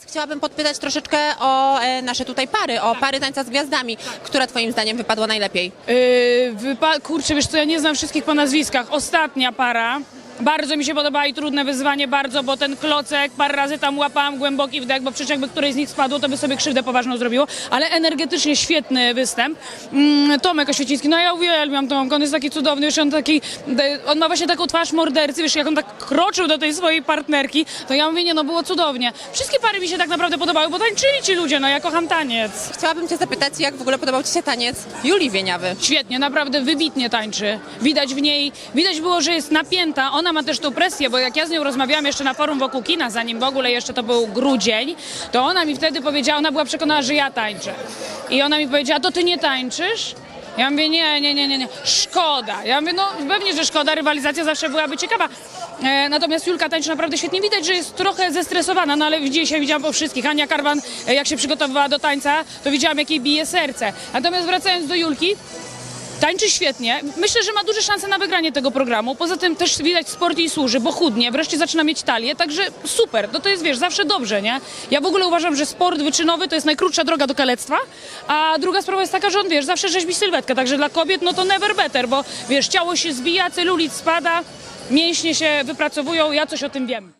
teraz chciałabym podpytać troszeczkę o e, nasze tutaj pary, o pary tańca z gwiazdami. Która twoim zdaniem wypadła najlepiej? Yy, wypa- kurczę, wiesz co, ja nie znam wszystkich po nazwiskach. Ostatnia para. Bardzo mi się podoba i trudne wyzwanie, bardzo, bo ten klocek parę razy tam łapałam głęboki wdech, bo przecież jakby któreś z nich spadło, to by sobie krzywdę poważną zrobiło, ale energetycznie świetny występ. Mm, Tomek Oświeciński, no ja uwielbiam Tomka, on jest taki cudowny, wiesz, on taki, on ma właśnie taką twarz mordercy, wiesz, jak on tak kroczył do tej swojej partnerki, to ja mówię, nie no, było cudownie. Wszystkie pary mi się tak naprawdę podobały, bo tańczyli ci ludzie, no ja kocham taniec. Chciałabym cię zapytać, jak w ogóle podobał ci się taniec Julii Wieniawy? Świetnie, naprawdę wybitnie tańczy. Widać w niej, widać było, że jest napięta. Ona ma też tą presję, bo jak ja z nią rozmawiałam jeszcze na forum wokół kina, zanim w ogóle jeszcze to był grudzień, to ona mi wtedy powiedziała, ona była przekonana, że ja tańczę. I ona mi powiedziała, to ty nie tańczysz? Ja mówię, nie, nie, nie, nie, nie, szkoda. Ja mówię, no pewnie, że szkoda, rywalizacja zawsze byłaby ciekawa. E, natomiast Julka tańczy naprawdę świetnie. Widać, że jest trochę zestresowana, no ale dzisiaj widziałam po wszystkich. Ania Karwan, e, jak się przygotowywała do tańca, to widziałam, jak jej bije serce. Natomiast wracając do Julki, Tańczy świetnie. Myślę, że ma duże szanse na wygranie tego programu. Poza tym też widać sport jej służy, bo chudnie, wreszcie zaczyna mieć talię, także super. No to jest, wiesz, zawsze dobrze, nie? Ja w ogóle uważam, że sport wyczynowy to jest najkrótsza droga do kalectwa, a druga sprawa jest taka, że on, wiesz, zawsze rzeźbi sylwetkę, także dla kobiet no to never better, bo wiesz, ciało się zbija, celulit spada, mięśnie się wypracowują, ja coś o tym wiem.